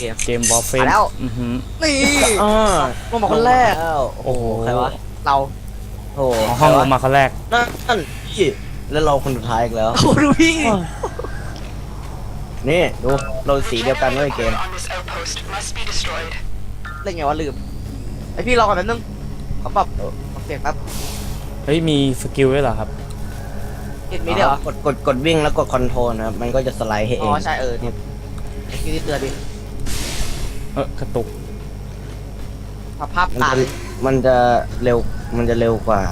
ที่แท้จอยเกม เกมบอลเฟนมาแล้ว อือหือนี่อ่าลงมาคนแรกแล้วโอ้โหใครวะเราโอ้โหอ๋อห้องลงมาคนแรกนั่นนั่นพี่แล้วเราคนสุดท้ายอีกแล้ว โอ้ดูพี่นี่ดูเราสีเดียวกันเลยเกม on this outpost must be destroyed. เล่นไงวะลืมไอพี่รอก่อนแป๊บนึงเขาปรับเออเสียงครับเฮ้ยมีสกิลด้วยเหรอครับ เห็นมีเดียวเหรอกดกดกดวิ่งแล้วกดคอนโทรลนะครับ มันก็จะสไลด์ให้เออ๋องใช่เออเนี่ยมีที่เตือนดิ เออกระตุกภาพภาพมันตาจะมันจะเร็วมันจะเร็วกว่า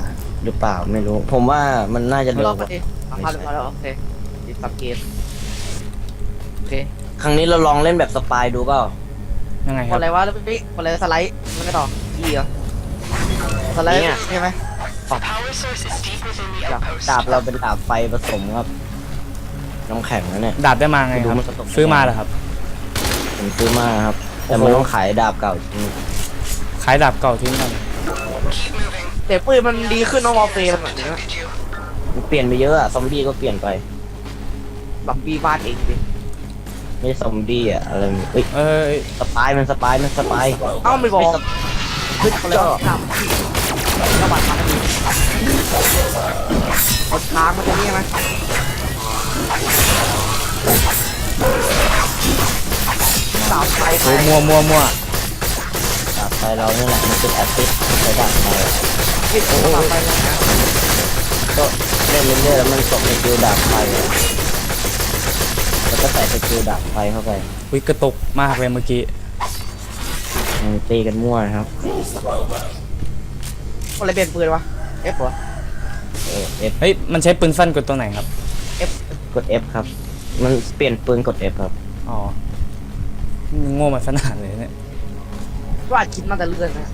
หรือเปล่าไม่รู้ ผมว่ามันน่าจะเร็วรอบกมาว่าดิภาพภาพเรียบร้อยแล้วโอเคติดสับเกมโอเคครั้งนี้เราลองเล่นแบบสปายดูเปล่ายังไงกครัดบอะไรวะแล้วพี่กดอะไรสไลด์มันก็ต่ออีเหรอสไลด์ใช่ไหม The power source is deep within the Yeah. outpost. ดาบเราเป็นดาบไฟผสมครับน้ำแข็งนะเนี่ย ดาบได้มาไงครับดูมันกระตุก ซื้อมาเหรอครับผมซื้อมาครับ แต่โอ้มันโหต้องขายดาบเก่าจริงขายดาบเก่าทิ้งกัน Keep moving. แต่ปืนมันดีขึ้นน้องวอลเฟย์มันแบบนี้ Did you? มันเปลี่ยนไปเยอะอะซอมบี้ก็เปลี่ยนไปแบบบีบ้านเองดิไม่ใช่ซอมบี้อะอะไรเอ้ยเอ้ยสปายมันสปายมันสปายเอ้าไม่บอกสปขึ้นเขาเลยว่าทำระบาดมาดีกดค้างมันจะนี่ไหม สาวไทยไทโอ้ยมัวมัวมัวดาบไฟเราเนี่ยแหละมันเป็นแอสซิสไม่ใช่ดาบไฟพี่สาวไทยนะก็เล่นเรื่อยๆแล้วมันส่งสกิลดาบไฟอะแล้วก็ใส่สกิลดาบไฟเข้าไปวิกระตุกมากเลยเมื่อกี้มันตีกันมั่วนะครับคนอะไรเปลี่ยนปืนวะ F เหรอเออ F เฮ้ยมันใช้ปืนสั้นกดตัวไหนครับ F กด F ครับ มันเปลี่ยนปืนกด F ครับ อ๋อ โง่มาขนาดเลยเนี่ยก็อาจคิดน่าจะเลื่อนนะ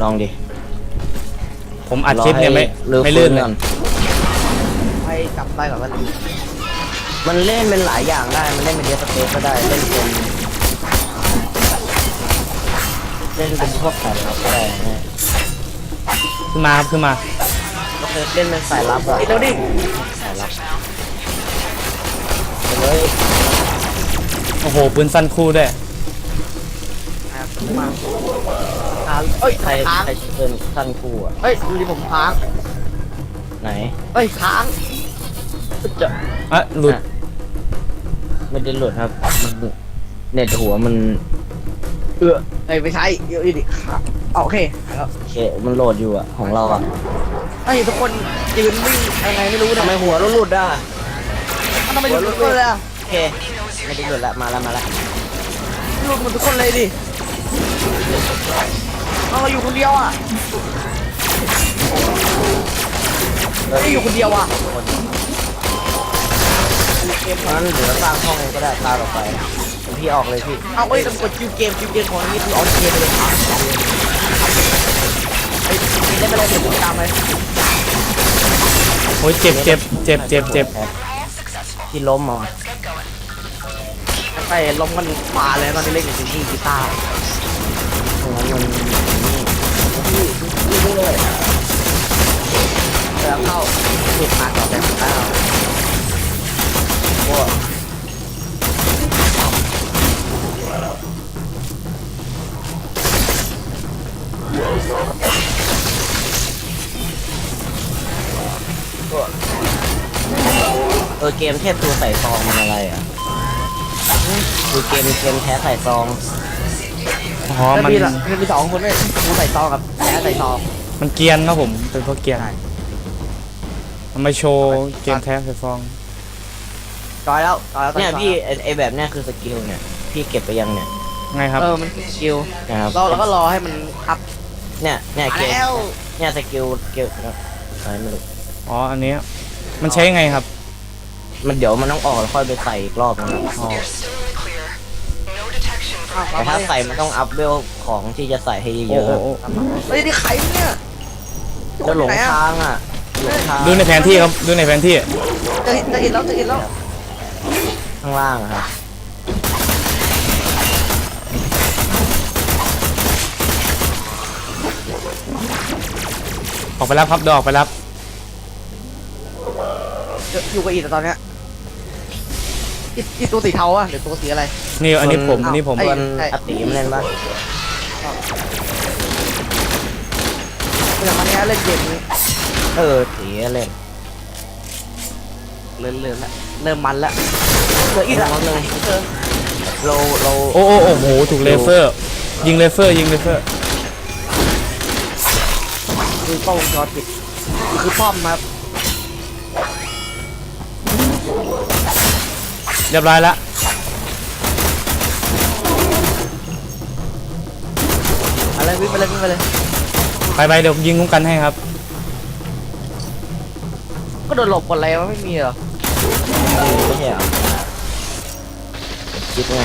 ลองดิผมอัดคลิปเนี่ยไม่รอให้ไม่ลื่นเลยก่อให้จำได้ก่อนว่าลืมมันเล่นเป็นหลายอย่างได้ มันเล่นเป็นเดสเปซก็ได้ เล่นเป็น เล่นเป็นพวกสายลับก็ได้นะขึ้นมาครับขึ้นมาก็คือเล่นเป็นสายลับอะปิดแล้วดิสายลับไปเลย โอ้โหปืนสั้นคู่ด้วยอะมาค้างเอ้ยใครค้างใครชื่อเป็นสั้นคู่อะเอ้ยดูดิผมค้างไหน เอ้ยค้างจะอะหลุดอะไม่ได้หลุดครับมันเน็ตหัวมันเออเอ้ยไม่ใช่เดี๋ยวดิค้างอ๋อโอเคแล้วโอเคมันโหลดอยู่อะของเราอะเอ้ยทุกคนยืนวิ่งยังไงไม่รู้ทำไมนะหัวเราหลุดอะมันทำไมหลุดทุกคนเลยอะโอ เคไม่ได้หลุดละมาแล้วมาแล้วหลุดหมดทุกคนเลยดิเอาเราอยู่คนเดียวอะไม่ได้อยู่คนเดียวอะเกมนั้นเดี๋ยวเราสร้างห้องเองก็ได้พาเราไปเดี๋ยวพี่ออกเลยพี่เอาเอ้ยต้องกดคิวเกมคิวเกมของนี่คือออนเกมเลยครับไอ้ยเล่นไปเลยเดี๋ยวผมตามไปโอ้ยเจ็บเจ็บเจ็บเจ็บเจ็บที่ล้มมา ไปล้มกันป่าเลยตอนนี้เล่นกับซินนี่กีตาร์ตรงนั้นมันนี่เลยแล้วเข้าผิดมาต่อแบบเก้าพวกเออเกมเทพตัวใส่ซองมันอะไรอะ คือเกมเกมแท้ใส่ซองอ๋อแล้วมันมีละมีสองคนด้วยกูใส่ซองกับแพ้ใส่ซองมันเกรียนครับผม เป็นพวกเกรียนใช่มันมาโชว์เกมแท้ไฟฟอง จอยแล้วจอยแล้วเนี่ยพี่ไอ้ไอแบบเนี้ยคือสกิลเนี่ยพี่เก็บไปยังเนี่ยไงครับ เออมันคือสกิลนะครับเราเราก็รอให้มันอัพเนี่ยเนี่ยมาเกมแล้วเนี่ยสกิลเกมนะอะไรไม่รู้อ๋อ อันเนี้ยมันใช้ไงครับ มันเดี๋ยวมันต้องออกแล้วค่อยไปใส่อีกรอบนะครับอ๋อ แต่ถ้าใส่มันต้องอัพเวลของที่จะใส่ให้เยโอ้อะโอ้โอ้เฮ้ยนี่ใครเนี่ยๆแล้วหลงทางอะหลงทางดูในแผนที่ครับดูในแผนที่จะเห็นจะเห็นแล้วจะเห็นแล้วข้างล่างอะครับออกไปรับครับเดยวออกไปรับ อยู่กับอีแต่ตอนเนี้ย อีอีตัวสีเทาอะหรือตัวสีอะไร นี่อันนี้ผมอันนี้ผมไอ้ส่วนอติมันเล่นปะอย่างวันนี้เล่นเกมนี้เออตีเล่นเริ่มเริ่มแล้วเริ่มมันแล้วเหลืออีกละน้องหนึ่งเออเราเราโอ้โอ้โอ้โหถูกเลเซอร์ ยิงเลเซอร์ยิงเลเซอร์ คือกล้องวงจรปิดคือป้อมครับ เรียบร้อยละอะไรวิ่งไปเลยวิ่งไปเลยไปไปเดี๋ยวยิงคุ้มกันให้ครับ ก็โดนหลบกดอะไรวะไม่มีเหรอไม่ใช่เหรอคิดไง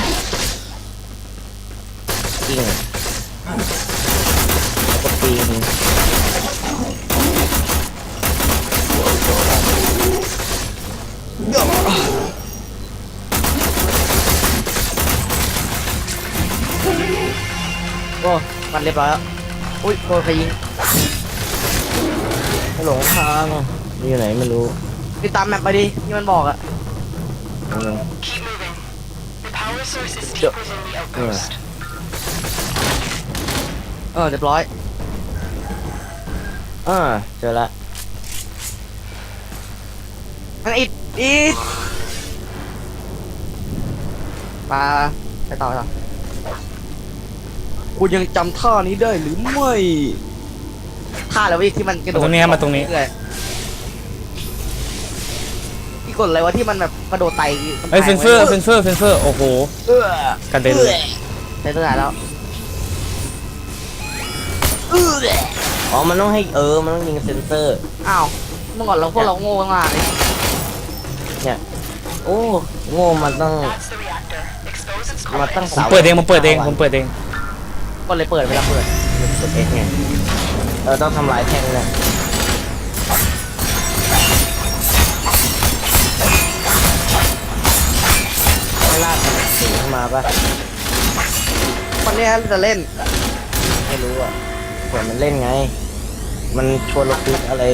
กิ้งแล้วก็ปีนโอ้มันเรียบร้อยแล้ว อุ้ยโดนใครยิงหลงทางอยู่ไหนไม่รู้ไปตามแมปไปดิที่มันบอกอะเออ Keep moving. The power source is deep within the outpost. เออเรียบร้อยอ่าเจอละอันอิดอิดมาไปต่อไปต่อ คุณยังจำท่านี้ได้หรือไม่ท่าอะไรวะอีกที่มันกระโดดมาตรงนี้ครับมาตรงนี้ เอยที่กดอะไรวะที่มันแบบกระโดดไต่กำแพงเอ้ยเซนเซอร์ไว้เซนเซอร์เซนเซอร์โอ้โห เออกระเด็นเลยใช้ตัวไหนแล้วเอออ๋อ มันต้องให้เออ มันต้องยิงเซนเซอร์ อ้าวเมื่อก่อนเราพวกเราโง่มากเลยเนี่ย โอ้โง่มันต้อง That's the reactor. Expose its มาตั้ง contents. ผมเปิดเองผมเปิดเองผมเปิดเอง ก็เลยเปิดเวลาเปิดกดเอสไงเออต้องทำลายแท่งเลยให้ลากมันสีขึ้นมาปะวันนี้จะเล่น ไม่รู้อะเผื่อมันเล่นไง มันชวนเราคุยอะไร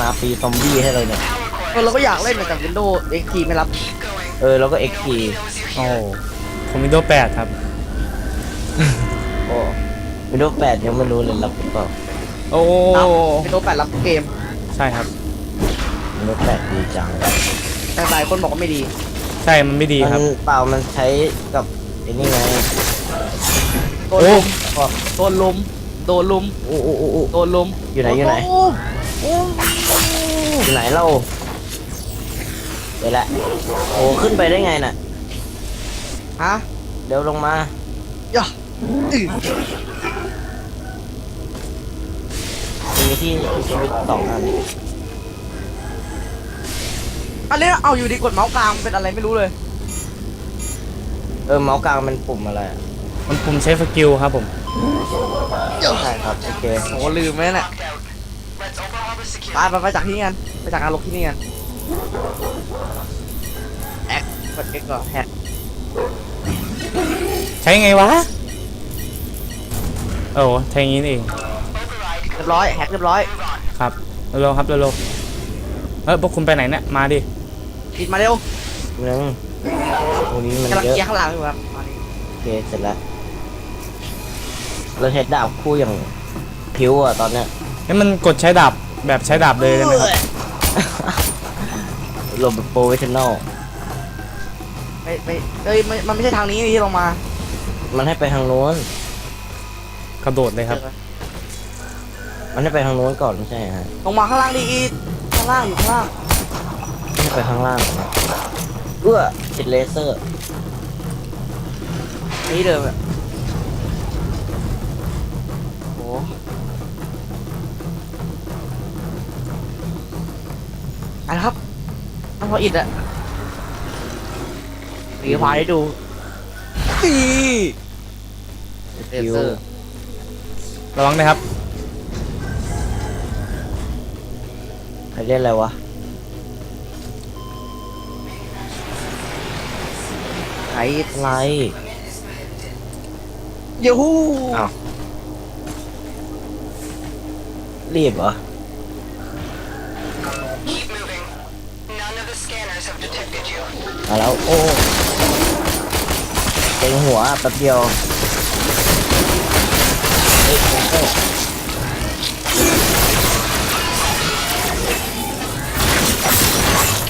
นาปีซอมบี้ให้เลยเนี่ย Power เออเราก็อยากเล่นแต่ Windows XP ไม่รับ Keep going. เออแล้วก็เอ็กพี Nobody knows you're โอ้ here. ผมวินโดว์แปดครับโอ้วิดีโอแปดยังไม่รู้เลยรับหรือเปล่าโอ้รับ Windows 8รับทุกเกม ใช่ครับ วิดีโอแปดดีจังแต่หลายคนบอกว่าไม่ดี ใช่มันไม่ดีครับ มันเปล่ามันใช้กับไอ้นี่ไงโดนโอ้ ลุมโดนลุมโดนลุมโอ้โอ้โอ้โอ้โดนลุมอยู่ไหนอยู่ไหนโโอ้อยู่ไหนเล่าเดี๋ยวแหละโอ้ขึ้นไปได้ไงน่ะ ฮะเดี๋ยวลงมา ย่าอื้อ มีที่ที่ชีวิตสองอันอันนี้เอาอยู่ดีกดเมาส์กลางเป็นอะไรไม่รู้เลย เออเมาส์กลางเป็นปุ่มอะไรอะมันปุ่มใช้สกิลครับผมใช่ครับโอเคโอ้ลืมไหมเนี่ย Locked out. Let's overhaul the ไป security. ไปไปจากที่นี่กันไปจากการลบที่นี่กันแอคกดเอ็กก่อนแฮกใช้ไงวะ โอ้ใช้อย่างนี้นี่เอง Override. เรียบร้อยแฮกเรียบร้อย Move on. ครับเร็วๆครับเร็วๆเอ้ยพวกคุณไปไหนเนี่ยมาดิปิดมาเร็วนึงตรงนี้มันกำลังเยอะเกียร์ข้างหลังอยู่ครับมาดิโอเคเสร็จแล้วเราใช้ดาบคู่อย่างผิวอะตอนเนี้ยนี่มันกดใช้ดาบแบบใช้ดาบเลยได้ไหมครับโรบโปรเฟชชั่นอลไม่ไม่เอ้ยไม่มันไม่ใช่ทางนี้ที่ลงมามันให้ไปทางโน้น กระโดดเลยครับ มันให้ไปทางโน้นก่อนไม่ใช่ฮะลงมาข้างล่างดิอีทข้างล่างอยู่ข้างล่างให้ไปข้างล่างเอื้อติดเลเซอร์นี่เดิมอะโอ้อันครับอันพออิดอะหรือพาให้ดูนี่เลเซอร์ ระวังนะครับใครเล่นอะไรวะไอ้อะไรยูฮูอ้าวรีบเหรอ Keep moving. None of the scanners have detected you. มาแล้ว โอ้เต็งหัวแป๊บเดียว เฮ้ยเฮ้ย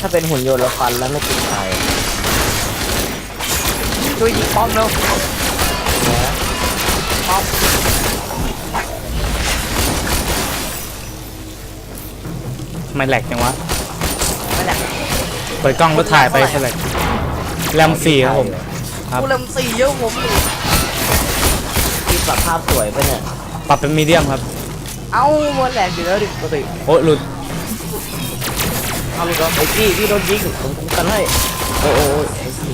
ถ้าเป็นหุ่นยนต์แล้วฟันแล้วไม่ติดตายช่วยยิงป้อมเร็วนะป้อมทำไมแหลกจังวะนั่นแหละเปิดกล้องแล้วถ่ายไปแหลกแรมสี่ครับผมครับกูเริ่มสี่เยอะผมอยู่ที่ ปรับภาพสวยไปะเนี่ย ปรับเป็นมีเดียมครับ เอ้ามันแหลกอยู่แล้วดิปกติโอ้หลุดเอาลูกเนาะไอ้พี่พี่โดนยิงผมคุ้มกันให้โอ้โอ้โอ้ไอ้พี่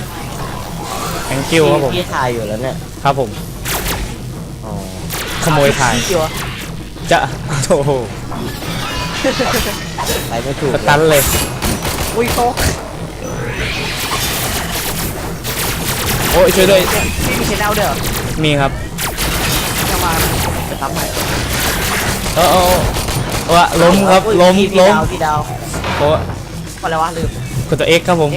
แองกิวครับผม พี่ถ่ายอยู่แล้วเนี่ยครับผม อ๋อขโมยถ่ายเกี่ยวอะจะโอ้โหไปไม่ถูกสเลยตันเลย อุ้ยโตะโอ้ยช่วยด้วยพี่มีชแนลด้วยเหรอมีครับจะมา จะทำใหม่เออเออเออเออล้มครับอุ้ยล้มพี่พี่ล้มดาวพี่ดาวโอ้อะไรวะลืมกดตัวเอ็กครับผม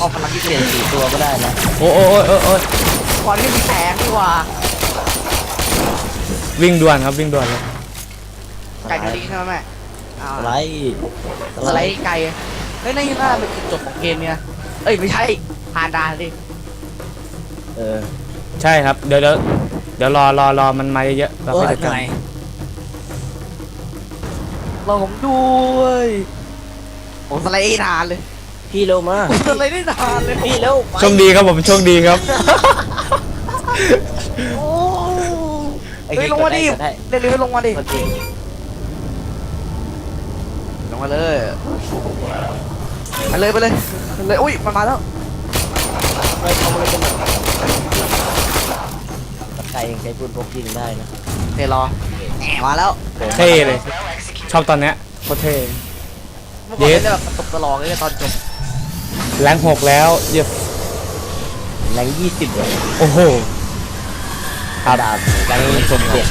ออกพลังที่เปเปลี่ลี่ยยนนสีตัวก็ได้นะโอ้โอ้โอ้โอ้โอ้ยก่อนที่มีแสงนี่หว่าวิ่งด่วนครับวิ่งด่วนเลยไก่ตัวนี้ใช่ไหมแม่อ้าวสไลด์สไลด์ไก่เฮ้ยนี่น่าเป็นจุดจบของเกมเนี่ยเอ้ยไม่ใช่ผ่านด่านดิเออใช่ครับเดี๋ยวเดี๋ยว เดี๋ยวรอรอรอมันมาเยอะๆเราไปจัดการลองผมด้วยผมสไลด์นานเลยพี่เร็วมาผมสไลด์ได้นานเลยพี่เร็วไปโชคดีครับผมโชคดีครับโอ้ไอ้เฮ้ยลงมาดิกดได้เร็วๆลงมาดิกดได้ลงมาเลยไปเลยไปเลยไปเลยอุ้ยมันมาแล้วไปเข้ามาเลยกันหน่อยตะ ไคร้ยังใช้ปืนพกยิงได้นะเดี๋ยวรอแหมมาแล้วเท่เลย ชอบตอนเนี้ยโคตรเท่ เมื่อก่อน Yes เล่นแบบตกตลอดเลยตอนจบแรงหกแล้วเยอะแรงยี่สิบเลยโอ้โหดาบแรงสมเด็จ